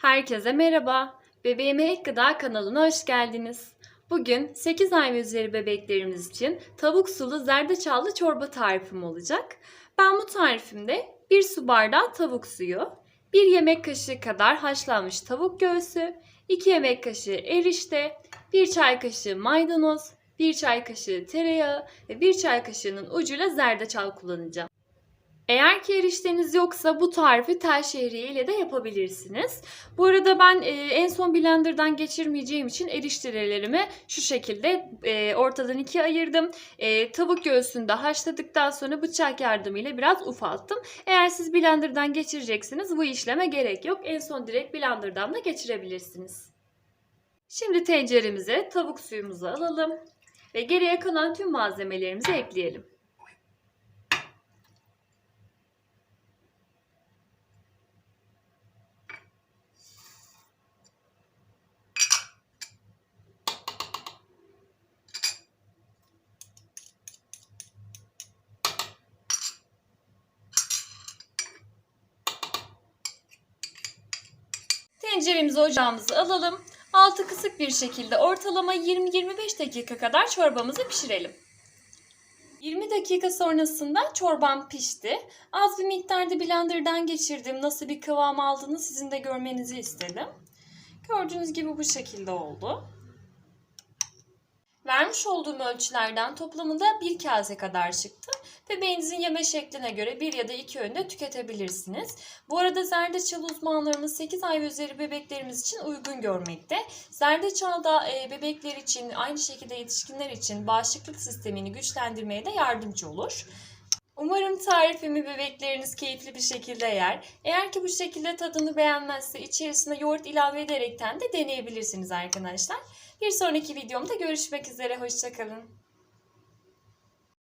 Herkese merhaba. Bebeğime Ek Gıda kanalına hoş geldiniz. Bugün 8 ay üzeri bebeklerimiz için tavuk sulu zerdeçallı çorba tarifim olacak. Ben bu tarifimde 1 su bardağı tavuk suyu, 1 yemek kaşığı kadar haşlanmış tavuk göğsü, 2 yemek kaşığı erişte, 1 çay kaşığı maydanoz, 1 çay kaşığı tereyağı ve 1 çay kaşığının ucuyla zerdeçal kullanacağım. Eğer ki erişteniz yoksa bu tarifi tel şehriye ile de yapabilirsiniz. Bu arada ben e, en son blenderdan geçirmeyeceğim için eriştelerimi şu şekilde e, ortadan ikiye ayırdım. E, tavuk göğsünü de haşladıktan sonra bıçak yardımıyla biraz ufalttım. Eğer siz blenderdan geçireceksiniz bu işleme gerek yok. En son direkt blenderdan da geçirebilirsiniz. Şimdi tenceremize tavuk suyumuzu alalım ve geriye kalan tüm malzemelerimizi ekleyelim. Tenceremizi ocağımızı alalım. Altı kısık bir şekilde ortalama 20-25 dakika kadar çorbamızı pişirelim. 20 dakika sonrasında çorbam pişti. Az bir miktarda blenderdan geçirdim. Nasıl bir kıvam aldığını sizin de görmenizi istedim. Gördüğünüz gibi bu şekilde oldu. Vermiş olduğum ölçülerden toplamında bir kase kadar çıktı. Bebeğinizin yeme şekline göre bir ya da iki öğünde tüketebilirsiniz. Bu arada zerdeçal uzmanlarımız 8 ay üzeri bebeklerimiz için uygun görmekte. Zerdeçal da e, bebekler için aynı şekilde yetişkinler için bağışıklık sistemini güçlendirmeye de yardımcı olur. Umarım tarifimi bebekleriniz keyifli bir şekilde yer. Eğer ki bu şekilde tadını beğenmezse içerisine yoğurt ilave ederekten de deneyebilirsiniz arkadaşlar. Bir sonraki videomda görüşmek üzere. Hoşçakalın.